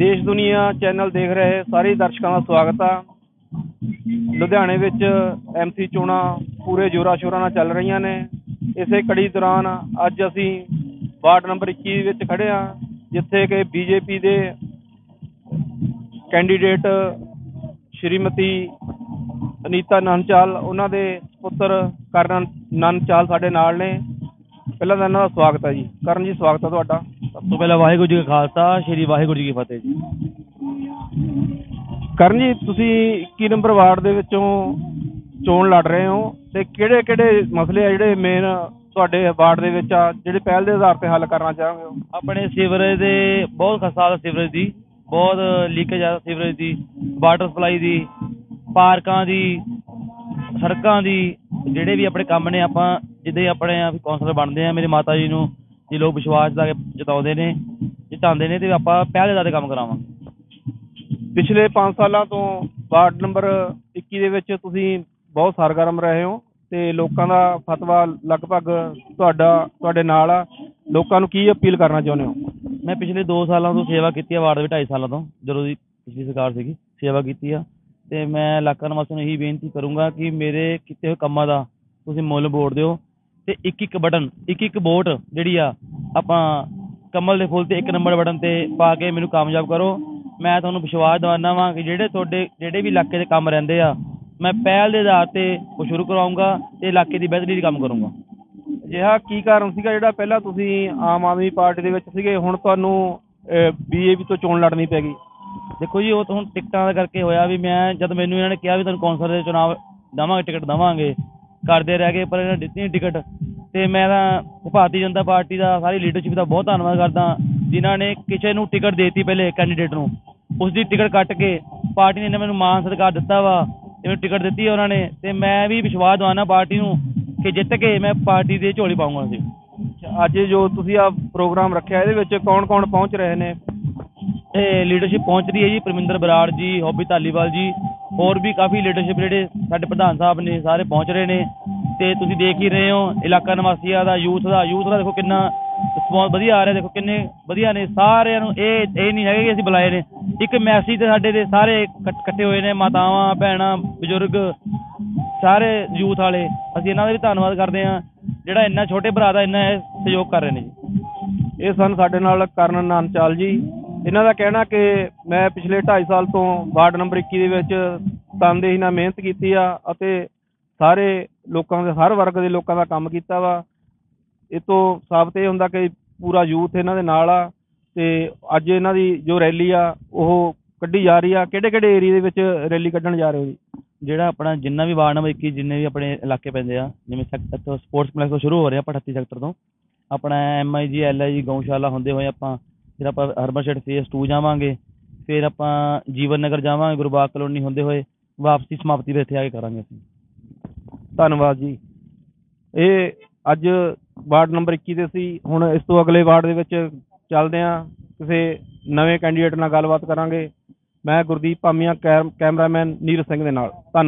ਦੇਸ਼ ਦੁਨੀਆ ਚੈਨਲ ਦੇਖ ਰਹੇ ਸਾਰੇ ਦਰਸ਼ਕਾਂ ਦਾ ਸਵਾਗਤ ਆ। ਲੁਧਿਆਣੇ ਵਿੱਚ ਐਮਸੀ ਚੋਣਾਂ ਪੂਰੇ ਜੋਰਾਂ ਸ਼ੋਰਾਂ ਨਾਲ ਚੱਲ ਰਹੀਆਂ ਨੇ। ਇਸੇ ਕੜੀ ਦੌਰਾਨ ਅੱਜ ਅਸੀਂ ਵਾਰਡ ਨੰਬਰ 21 ਵਿੱਚ ਖੜੇ ਆ ਜਿੱਥੇ ਕਿ ਬੀਜੇਪੀ ਦੇ ਕੈਂਡੀਡੇਟ ਸ਼੍ਰੀਮਤੀ ਅਨੀਤਾ ਨੰਚਾਲ ਉਹਨਾਂ ਦੇ ਪੁੱਤਰ ਕਰਨ ਨੰਚਾਲ ਸਾਡੇ ਨਾਲ ਨੇ। ਪਹਿਲਾਂ ਤਾਂ ਇਹਨਾਂ ਦਾ ਸਵਾਗਤ ਹੈ ਜੀ। ਕਰਨ ਜੀ, ਸਵਾਗਤ ਹੈ ਤੁਹਾਡਾ। ਸਭ ਤੋਂ ਪਹਿਲਾਂ ਵਾਹਿਗੁਰੂ ਜੀ ਕਾ ਖਾਲਸਾ, ਸ਼੍ਰੀ ਵਾਹਿਗੁਰੂ ਜੀ ਕੀ ਫਤਿਹ ਜੀ। ਕਰਨ ਜੀ ਤੁਸੀਂ 21 ਨੰਬਰ ਵਾਰਡ ਦੇ ਵਿੱਚੋਂ ਚੋਣ ਲੜ ਰਹੇ ਹੋ ਤੇ ਕਿਹੜੇ ਕਿਹੜੇ ਮਸਲੇ ਆ ਜਿਹੜੇ ਮੇਨ ਤੁਹਾਡੇ ਵਾਰਡ ਦੇ ਵਿੱਚ ਆ, ਜਿਹੜੇ ਪਹਿਲ ਦੇ ਆਧਾਰ ਤੇ ਹੱਲ ਕਰਨਾ ਚਾਹੋਗੇ ਹੋ? ਆਪਣੇ ਸੀਵਰੇਜ ਦੇ ਬਹੁਤ ਖਸਾਲ ਸੀਵਰੇਜ ਦੀ, ਬਹੁਤ ਲੀਕੇਜ ਆ ਸੀਵਰੇਜ ਦੀ ਵਾਟਰ ਸਪਲਾਈ ਦੀ, ਪਾਰਕਾਂ ਦੀ, ਸੜਕਾਂ ਦੀ, ਜਿਹੜੇ ਵੀ ਆਪਣੇ ਕੰਮ ਨੇ, ਆਪਾਂ ਜਿੱਦੇ ਆਪਣੇ ਆ ਕੌਂਸਲਰ ਬਣਦੇ ਆ, ਮੇਰੇ ਮਾਤਾ ਜੀ ਨੂੰ ਜੇ ਲੋਕ ਵਿਸ਼ਵਾਸ ਦਾ ਜਤਾਉਂਦੇ ਨੇ ਜਿਤਾਉਂਦੇ ਨੇ ਤੇ ਆਪਾਂ ਪਹਿਲੇ ਦਾ ਕੰਮ ਕਰਾਵਾਂਗੇ ਪਿਛਲੇ 5 ਸਾਲਾਂ ਤੋਂ ਵਾਰਡ ਨੰਬਰ 21 ਦੇ ਵਿੱਚ ਤੁਸੀਂ ਬਹੁਤ ਸਰਗਰਮ ਰਹੇ ਹੋ ਤੇ ਲੋਕਾਂ ਦਾ ਫਤਵਾ ਲਗਭਗ ਤੁਹਾਡਾ ਤੁਹਾਡੇ ਨਾਲ ਆ। ਲੋਕਾਂ ਨੂੰ ਕੀ ਅਪੀਲ ਕਰਨਾ ਚਾਹੁੰਦੇ ਹੋ? ਮੈਂ ਪਿਛਲੇ 2 ਸਾਲਾਂ ਤੋਂ ਸੇਵਾ ਕੀਤੀ ਆ ਵਾਰਡ ਵਿੱਚ 2.5 ਸਾਲਾਂ ਤੋਂ। ਜਦੋਂ ਦੀ ਪਿਛਲੀ ਸਰਕਾਰ ਸੀਗੀ ਸੇਵਾ ਕੀਤੀ ਆ। ਤੇ ਮੈਂ ਇਲਾਕਾ ਨਿਵਾਸੀਆਂ ਨੂੰ ਇਹੀ ਬੇਨਤੀ ਕਰੂੰਗਾ ਕਿ ਮੇਰੇ ਕੀਤੇ ਹੋਏ ਕੰਮਾਂ ਦਾ ਤੁਸੀਂ ਮੁੱਲ ਮੋੜ ਦਿਓ। ਤੇ ਇੱਕ ਇੱਕ ਬਟਨ ਇੱਕ ਇੱਕ ਵੋਟ ਜਿਹੜੀ ਆ ਆਪਾਂ ਕਮਲ ਦੇ ਫੁੱਲ ਤੇ ਇੱਕ ਨੰਬਰ ਬਟਨ ਤੇ ਪਾ ਕੇ ਮੈਨੂੰ ਕਾਮਯਾਬ ਕਰੋ। ਮੈਂ ਤੁਹਾਨੂੰ ਵਿਸ਼ਵਾਸ ਦਿਵਾਉਂਦਾ ਵਾਂ ਕਿ ਜਿਹੜੇ ਤੁਹਾਡੇ ਜਿਹੜੇ ਵੀ ਇਲਾਕੇ ਦੇ ਕੰਮ ਰਹਿੰਦੇ ਆ ਮੈਂ ਪਹਿਲ ਦੇ ਆਧਾਰ ਤੇ ਉਹ ਸ਼ੁਰੂ ਕਰਾਉਂਗਾ ਤੇ ਇਲਾਕੇ ਦੀ ਬਿਹਤਰੀ ਲਈ ਕੰਮ ਕਰੂੰਗਾ। ਅਜਿਹਾ ਕੀ ਕਾਰਨ ਸੀਗਾ ਜਿਹੜਾ ਪਹਿਲਾਂ ਤੁਸੀਂ ਆਮ ਆਦਮੀ ਪਾਰਟੀ ਦੇ ਵਿੱਚ ਸੀਗੇ ਹੁਣ ਤੁਹਾਨੂੰ ਬੀਜੇਪੀ ਤੋਂ ਚੋਣ ਲੜਨੀ ਪੈ ਗਈ? ਦੇਖੋ ਜੀ ਉਹ ਤਾਂ ਹੁਣ ਟਿਕਟਾਂ ਦਾ ਕਰਕੇ ਹੋਇਆ ਵੀ ਮੈਂ ਜਦ ਮੈਨੂੰ ਇਹਨਾਂ ਨੇ ਕਿਹਾ ਵੀ ਤੁਹਾਨੂੰ ਕੌਂਸਲ ਦੇ ਚੁਣਾਵ ਦੇਵਾਂਗੇ ਟਿਕਟ ਦੇਵਾਂਗੇ ਕਰਦੇ ਰਹਿ ਗਏ ਪਰ ਇਹਨਾਂ ਨੇ ਦਿੱਤੀ ਨਹੀਂ ਟਿਕਟ। ਤੇ ਮੈਂ ਤਾਂ ਭਾਰਤੀ ਜਨਤਾ ਪਾਰਟੀ ਦਾ ਸਾਰੀ ਲੀਡਰਸ਼ਿਪ ਦਾ ਬਹੁਤ ਧੰਨਵਾਦ ਕਰਦਾ ਜਿਨ੍ਹਾਂ ਨੇ ਕਿਸੇ ਨੂੰ ਟਿਕਟ ਦੇਤੀ ਪਹਿਲੇ ਕੈਂਡੀਡੇਟ ਨੂੰ। ਉਸ ਦੀ ਟਿਕਟ ਕੱਟ ਕੇ ਪਾਰਟੀ ਨੇ ਮੈਨੂੰ ਮਾਨ ਸਤਿਕਾਰ ਦਿੱਤਾ ਵਾ ਮੈਨੂੰ ਟਿਕਟ ਦਿੱਤੀ ਉਹਨਾਂ ਨੇ ਤੇ ਮੈਂ ਵੀ ਵਿਸ਼ਵਾਸ ਦਵਾਨਾ ਪਾਰਟੀ ਨੂੰ ਕਿ ਜਿੱਤ ਕੇ ਮੈਂ ਪਾਰਟੀ ਦੇ ਝੋਲੀ ਪਾਉਂਗਾ ਸੀ ਅੱਜ ਜੋ ਤੁਸੀਂ ਆ ਪ੍ਰੋਗਰਾਮ ਰੱਖਿਆ ਇਹਦੇ ਵਿੱਚ ਕੌਣ ਕੌਣ ਪਹੁੰਚ ਰਹੇ ਨੇ? ਇਹ ਲੀਡਰਸ਼ਿਪ ਪਹੁੰਚ ਰਹੀ ਹੈ ਜੀ ਪਰਮਿੰਦਰ ਬਰਾੜ ਜੀ ਹੌਬੀ ਧਾਲੀਵਾਲ ਜੀ ਹੋਰ ਵੀ ਕਾਫੀ ਲੀਡਰਸ਼ਿਪ ਜਿਹੜੇ ਸਾਡੇ ਪ੍ਰਧਾਨ ਸਾਹਿਬ ਨੇ ਸਾਰੇ ਪਹੁੰਚ ਰਹੇ ਨੇ। ਤੇ ਤੁਸੀਂ ਦੇਖ ਹੀ ਰਹੇ ਹੋ, ਇਲਾਕਾ ਨਿਵਾਸੀਆਂ ਦਾ, ਯੂਥ ਦਾ ਯੂਥ ਦਾ ਦੇਖੋ ਕਿੰਨਾ ਰਿਸਪੌਂਸ ਵਧੀਆ ਆ ਰਿਹਾ, ਦੇਖੋ ਕਿੰਨੇ ਵਧੀਆ ਨੇ, ਸਾਰਿਆਂ ਨੂੰ ਇਹ ਇਹ ਨਹੀਂ ਹੈਗੇ ਕਿ ਅਸੀਂ ਬੁਲਾਏ ਨੇ। ਇੱਕ ਮੈਸੇਜ ਤੇ ਸਾਡੇ ਦੇ ਸਾਰੇ ਇਕੱਠੇ ਹੋਏ ਨੇ, ਮਾਤਾਵਾਂ, ਭੈਣਾਂ, ਬਜ਼ੁਰਗ, ਸਾਰੇ ਯੂਥ ਵਾਲੇ, ਅਸੀਂ ਇਹਨਾਂ ਦਾ ਵੀ ਧੰਨਵਾਦ ਕਰਦੇ ਹਾਂ, ਜਿਹੜਾ ਇੰਨਾ ਛੋਟੇ ਭਰਾ ਦਾ ਇੰਨਾ ਇਹ ਸਹਿਯੋਗ ਕਰ ਰਹੇ ਨੇ ਜੀ। ਇਹ ਸਨ ਸਾਡੇ ਨਾਲ ਕਰਨ ਨਾਨਚਾਲ ਜੀ। ਇਹਨਾਂ ਦਾ ਕਹਿਣਾ ਕਿ ਮੈਂ ਪਿਛਲੇ 2.5 ਸਾਲ ਤੋਂ ਵਾਰਡ ਨੰਬਰ 21 ਦੇ ਵਿੱਚ ਤਨਦੇਹੀ ਨਾਲ ਮਿਹਨਤ ਕੀਤੀ ਆ ਅਤੇ ਸਾਰੇ ਲੋਕਾਂ ਦੇ, ਹਰ ਵਰਗ ਦੇ ਲੋਕਾਂ ਦਾ ਕੰਮ ਕੀਤਾ ਵਾ। ਇਹ ਤੋਂ ਸਾਬਤ ਇਹ ਹੁੰਦਾ ਕਿ ਪੂਰਾ ਯੂਥ ਇਹਨਾਂ ਦੇ ਨਾਲ ਆ ਤੇ ਅੱਜ ਇਹਨਾਂ ਦੀ ਜੋ ਰੈਲੀ ਆ, ਉਹ ਕੱਢੀ ਜਾ ਰਹੀ ਆ। ਕਿਹੜੇ ਕਿਹੜੇ ਏਰੀਆ ਦੇ ਵਿੱਚ ਰੈਲੀ ਕੱਢਣ ਜਾ ਰਹੇ ਹੋ ਜੀ? ਜਿਹੜਾ ਆਪਣਾ ਜਿੰਨਾ ਵੀ ਵਾਰਡ ਨੰਬਰ 21 ਜਿੰਨੇ ਵੀ ਆਪਣੇ ਇਲਾਕੇ ਪੈਂਦੇ ਆ, ਜਿਵੇਂ ਸੈਕਟਰ ਤੋਂ ਸਪੋਰਟਸ ਕੰਪਲੈਕਸ ਤੋਂ ਸ਼ੁਰੂ ਹੋ ਰਿਹਾ ਆਪਾਂ 38 ਸੈਕਟਰ ਤੋਂ। ਆਪਣਾ ਐਮਆਈਜੀ ਐਲਆਈਜੀ ਗਊਸ਼ਾਲਾ ਹੁੰਦੇ ਹੋਏ ਆਪਾਂ, ਫਿਰ ਆਪਾਂ ਹਰਬਲ ਸ਼ੇਡ ਫੇਸ 2 ਜਾਵਾਂਗੇ, ਫਿਰ ਆਪਾਂ ਜੀਵਨ ਨਗਰ ਜਾਵਾਂਗੇ, ਗੁਰਬਾਗ ਕਲੋਨੀ ਹੁੰਦੇ ਹੋਏ, ਵਾਪਸੀ ਸਮਾਪਤੀ ਤੇ ਇੱਥੇ ਆ ਕੇ ਕਰਾਂਗੇ ਅਸੀਂ। ਧੰਨਵਾਦ ਜੀ। ਇਹ ਅੱਜ ਵਾਰਡ ਨੰਬਰ 21 ਦੇ ਸੀ। ਹੁਣ ਇਸ ਤੋਂ ਅਗਲੇ ਵਾਰਡ ਦੇ ਵਿੱਚ ਚੱਲਦੇ ਹਾਂ। ਕਿਸੇ ਨਵੇਂ ਕੈਂਡੀਡੇਟ ਨਾਲ ਗੱਲਬਾਤ ਕਰਾਂਗੇ। ਮੈਂ ਗੁਰਦੀਪ ਭਾਮੀਆ, ਕੈਮ- ਕੈਮਰਾਮੈਨ ਨੀਰਜ ਸਿੰਘ ਦੇ ਨਾਲ। ਧੰਨਵਾਦ।